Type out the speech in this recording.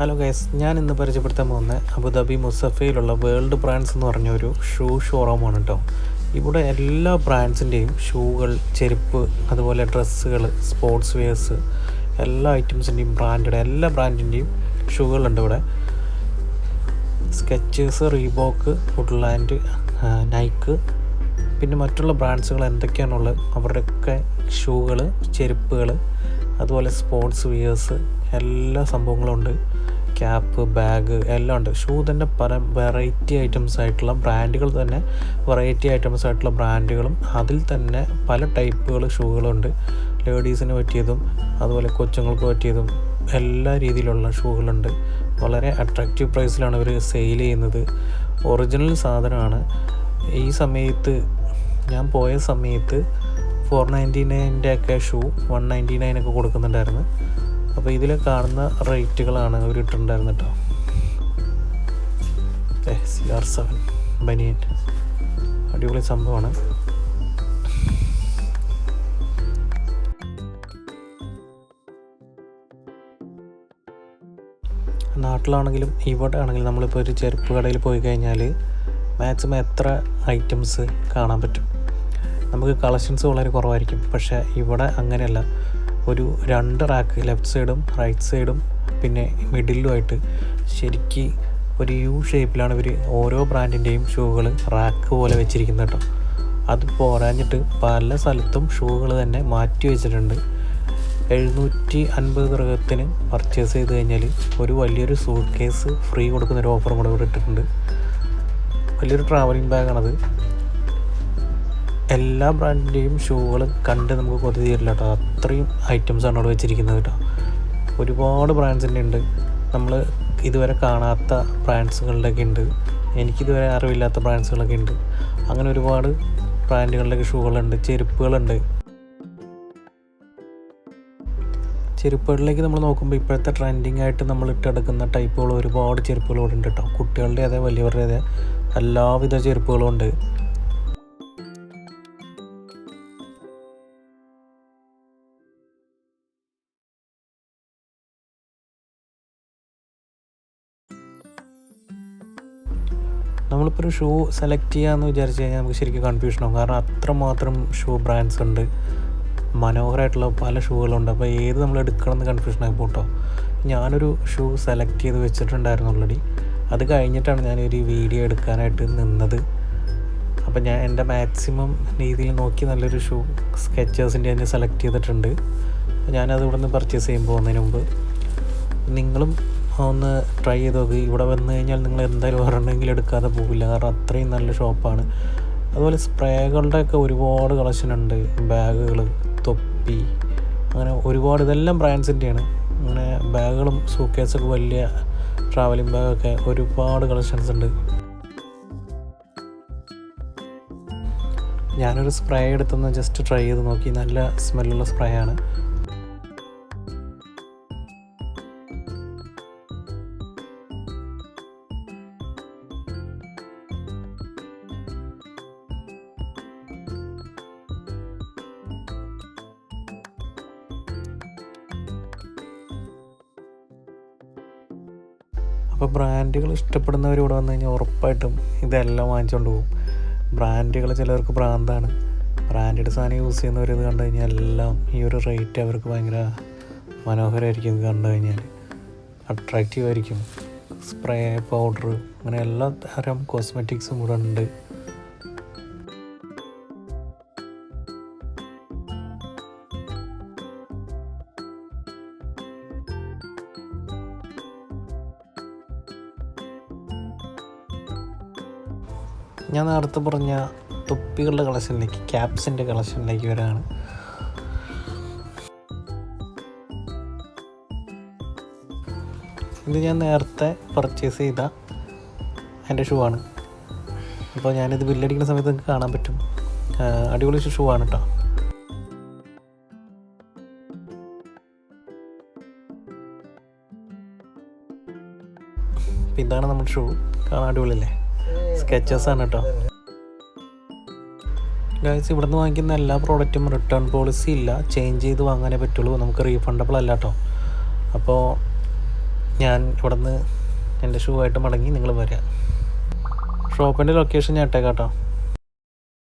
Hello guys ഞാൻ ഇന്ന് പരിചയപ്പെടുത്താൻ പോകുന്ന അബുദാബി മുസഫയിലുള്ള വേൾഡ് ബ്രാൻഡ്സ് എന്ന് പറഞ്ഞ ഒരു ഷൂ ഷോറൂമാണ് കേട്ടോ ഇവിടെ എല്ലാ ബ്രാൻഡ്സിന്റെയും ഷൂകൾ ചെരുപ്പ് അതുപോലെ ഡ്രസ്സുകൾ സ്പോർട്സ് വെയേഴ്സ് എല്ലാ ഐറ്റംസിന്റെയും ബ്രാൻഡഡ് എല്ലാ ബ്രാൻഡിന്റെയും ഷൂകളുണ്ട് ഇവിടെ. സ്കെച്ചേഴ്സ് റീബോക്ക് വുഡ്ലാൻഡ് നൈക്ക് പിന്നെ മറ്റുള്ള ബ്രാൻഡ്സുകൾ എന്തൊക്കെയാണുള്ളത്? അവരുടെയൊക്കെ ഷൂകൾ ചെരുപ്പുകൾ അതുപോലെ സ്പോർട്സ് വിയേഴ്സ് എല്ലാ സംഭവങ്ങളും ഉണ്ട്. ക്യാപ്പ് ബാഗ് എല്ലാം ഉണ്ട്. ഷൂ തന്നെ പല വെറൈറ്റി ഐറ്റംസ് ആയിട്ടുള്ള ബ്രാൻഡുകൾ തന്നെ വെറൈറ്റി ഐറ്റംസ് ആയിട്ടുള്ള ബ്രാൻഡുകളും അതിൽ തന്നെ പല ടൈപ്പുകൾ ഷൂകളുണ്ട് ലേഡീസിന് പറ്റിയതും അതുപോലെ കൊച്ചുങ്ങൾക്ക് പറ്റിയതും എല്ലാ രീതിയിലുള്ള ഷൂകളുണ്ട് വളരെ അട്രാക്റ്റീവ് പ്രൈസിലാണ് ഇവർ സെയിൽ ചെയ്യുന്നത്. ഒറിജിനൽ സാധനമാണ്. ഈ സമയത്ത് ഞാൻ പോയ സമയത്ത് ഫോർ നയന്റി നയന്റെ ഒക്കെ ഷൂ വൺ നയന്റി നയനൊക്കെ കൊടുക്കുന്നുണ്ടായിരുന്നു. അപ്പോൾ ഇതിൽ കാണുന്ന റേറ്റുകളാണ് അവർ ഇട്ടിട്ടുണ്ടായിരുന്നത് കേട്ടോ സി ആർ സെവൻ ബനിയൻ. അടിപൊളി സംഭവമാണ് നാട്ടിലാണെങ്കിലും ഇവിടെ ആണെങ്കിലും നമ്മളിപ്പോൾ ഒരു ചെരുപ്പ് കടയിൽ പോയി കഴിഞ്ഞാൽ മാക്സിമം എത്ര ഐറ്റംസ് കാണാൻ പറ്റും? നമുക്ക് കളക്ഷൻസ് വളരെ കുറവായിരിക്കും. പക്ഷേ ഇവിടെ അങ്ങനെയല്ല. ഒരു രണ്ട് റാക്ക് ലെഫ്റ്റ് സൈഡും റൈറ്റ് സൈഡും പിന്നെ മിഡിലുമായിട്ട് ശരിക്ക് ഒരു യു ഷേപ്പിലാണ് ഇവർ ഓരോ ബ്രാൻഡിന്റെയും ഷൂകൾ റാക്ക് പോലെ വെച്ചിരിക്കുന്നത് കേട്ടോ. അത് പോരാഞ്ഞിട്ട് പല സ്ഥലത്തും ഷൂകൾ തന്നെ മാറ്റി വെച്ചിട്ടുണ്ട്. എഴുന്നൂറ്റി അൻപത് ഗൃഹത്തിന് പർച്ചേസ് ചെയ്ത് കഴിഞ്ഞാൽ ഒരു വലിയൊരു സൂട്ട് കേസ് ഫ്രീ കൊടുക്കുന്നൊരു ഓഫറും കൂടെ ഇവിടെ ഇട്ടിട്ടുണ്ട്. വലിയൊരു ട്രാവലിംഗ് ബാഗാണത് എല്ലാ ബ്രാൻഡിന്റെയും ഷൂകൾ കണ്ട് നമുക്ക് കൊതി തീരില്ല കേട്ടോ. അത്രയും ഐറ്റംസാണ് അവിടെ വെച്ചിരിക്കുന്നത് കേട്ടോ. ഒരുപാട് ബ്രാൻഡ്സിന്റെ ഉണ്ട്. നമ്മൾ ഇതുവരെ കാണാത്ത ബ്രാൻഡ്സുകളുടെയൊക്കെ ഉണ്ട്. എനിക്കിതുവരെ അറിവില്ലാത്ത ബ്രാൻഡ്സുകളൊക്കെ ഉണ്ട്. അങ്ങനെ ഒരുപാട് ബ്രാൻഡുകളുടെയൊക്കെ ഷൂകളുണ്ട്. ചെരുപ്പുകളുണ്ട്. ചെരുപ്പുകളിലേക്ക് നമ്മൾ നോക്കുമ്പോൾ ഇപ്പോഴത്തെ ട്രെൻഡിങ് ആയിട്ട് നമ്മൾ ഇട്ടെടുക്കുന്ന ടൈപ്പുകൾ ഒരുപാട് ചെരുപ്പുകൾ ഉണ്ട് കേട്ടോ. കുട്ടികളുടെ അതെ വലിയവരുടെ അതെ എല്ലാവിധ ചെരുപ്പുകളും ഉണ്ട്. നമ്മളിപ്പോൾ ഒരു ഷൂ സെലക്ട് ചെയ്യാമെന്ന് വിചാരിച്ച് കഴിഞ്ഞാൽ നമുക്ക് ശരിക്കും കൺഫ്യൂഷൻ ആവും. കാരണം അത്രമാത്രം ഷൂ ബ്രാൻഡ്സ് ഉണ്ട്. മനോഹരമായിട്ടുള്ള പല ഷൂകളുണ്ട് അപ്പോൾ ഏത് നമ്മൾ എടുക്കണം എന്ന് കൺഫ്യൂഷൻ ആയി പോട്ടോ ഞാനൊരു ഷൂ സെലക്ട് ചെയ്ത് വെച്ചിട്ടുണ്ടായിരുന്നു ഓൾറെഡി അത് കഴിഞ്ഞിട്ടാണ് ഞാനൊരു വീഡിയോ എടുക്കാനായിട്ട് നിന്നത്. അപ്പോൾ ഞാൻ എന്റെ മാക്സിമം രീതിയിൽ നോക്കി നല്ലൊരു ഷൂ സ്കെച്ചേഴ്സിന്റെ തന്നെ സെലക്ട് ചെയ്തിട്ടുണ്ട്. ഞാനത് ഇവിടെ നിന്ന് പർച്ചേസ് ചെയ്യുമ്പോൾ പോകുന്നതിന് മുമ്പ്. നിങ്ങളും ഒന്ന് ട്രൈ ചെയ്ത് നോക്ക്. ഇവിടെ വന്നു കഴിഞ്ഞാൽ നിങ്ങൾ എന്തായാലും ഒരെണ്ണമെങ്കിലും എടുക്കാതെ പോകില്ല കാരണം അത്രയും നല്ല ഷോപ്പാണ് അതുപോലെ സ്പ്രേകളുടെയൊക്കെ ഒരുപാട് കളക്ഷൻ ഉണ്ട്. ബാഗുകൾ തൊപ്പി അങ്ങനെ ഒരുപാട് ഇതെല്ലാം ബ്രാൻഡ്സിന്റെയാണ് അങ്ങനെ ബാഗുകളും സൂക്കേസൊക്കെ വലിയ ട്രാവലിംഗ് ബാഗൊക്കെ ഒരുപാട് കളക്ഷൻസ് ഉണ്ട്. ഞാനൊരു സ്പ്രേ എടുത്തൊന്ന് ജസ്റ്റ് ട്രൈ ചെയ്ത് നോക്കി. നല്ല സ്മെല്ലുള്ള സ്പ്രേ ആണ്. അപ്പോൾ ബ്രാൻഡുകൾ ഇഷ്ടപ്പെടുന്നവർ ഇവിടെ വന്നു കഴിഞ്ഞാൽ ഉറപ്പായിട്ടും ഇതെല്ലാം വാങ്ങിച്ചുകൊണ്ട് പോകും. ബ്രാൻഡുകൾ ചിലവർക്ക് ഭ്രാന്താണ്. ബ്രാൻഡഡ് സാധനം യൂസ് ചെയ്യുന്നവർ ഇത് കണ്ടു കഴിഞ്ഞാൽ എല്ലാം ഈ ഒരു റേറ്റ് അവർക്ക് ഭയങ്കര മനോഹരമായിരിക്കും ഇത് കണ്ടു കഴിഞ്ഞാൽ അട്രാക്റ്റീവ് ആയിരിക്കും. സ്പ്രേ പൗഡർ അങ്ങനെ എല്ലാ തരം കോസ്മെറ്റിക്സും ഇവിടെ ഉണ്ട്. ഞാൻ നേരത്തെ പറഞ്ഞ തൊപ്പികളുടെ കളക്ഷനിലേക്ക് ക്യാപ്സിന്റെ കളക്ഷനിലേക്ക് വരാണ്. ഇത് ഞാൻ നേരത്തെ പർച്ചേസ് ചെയ്ത എന്റെ ഷൂ ആണ് അപ്പോൾ ഞാനിത് ബില്ലടിക്കുന്ന സമയത്ത് നിങ്ങൾക്ക് കാണാൻ പറ്റും. അടിപൊളി ഷൂ ആണ് കേട്ടോ ഇതാണ് നമ്മുടെ ഷൂ. കാണാൻ അടിപൊളിയല്ലേ? സ്കെച്ചസ് ആണ് കേട്ടോ ഗൈസ് ഇവിടുന്ന് വാങ്ങിക്കുന്ന എല്ലാ പ്രോഡക്റ്റും റിട്ടേൺ പോളിസി ഇല്ല. ചേഞ്ച് ചെയ്ത് വാങ്ങാനേ പറ്റുള്ളൂ. നമുക്ക് റീഫണ്ടബിൾ അല്ല കേട്ടോ അപ്പോൾ ഞാൻ ഇവിടെ നിന്ന് എന്റെ ഷൂ ആയിട്ട് മടങ്ങി നിങ്ങൾ വരിക ഷോപ്പിന്റെ ലൊക്കേഷൻ ഞാൻ ഇട്ടേക്കാം കേട്ടോ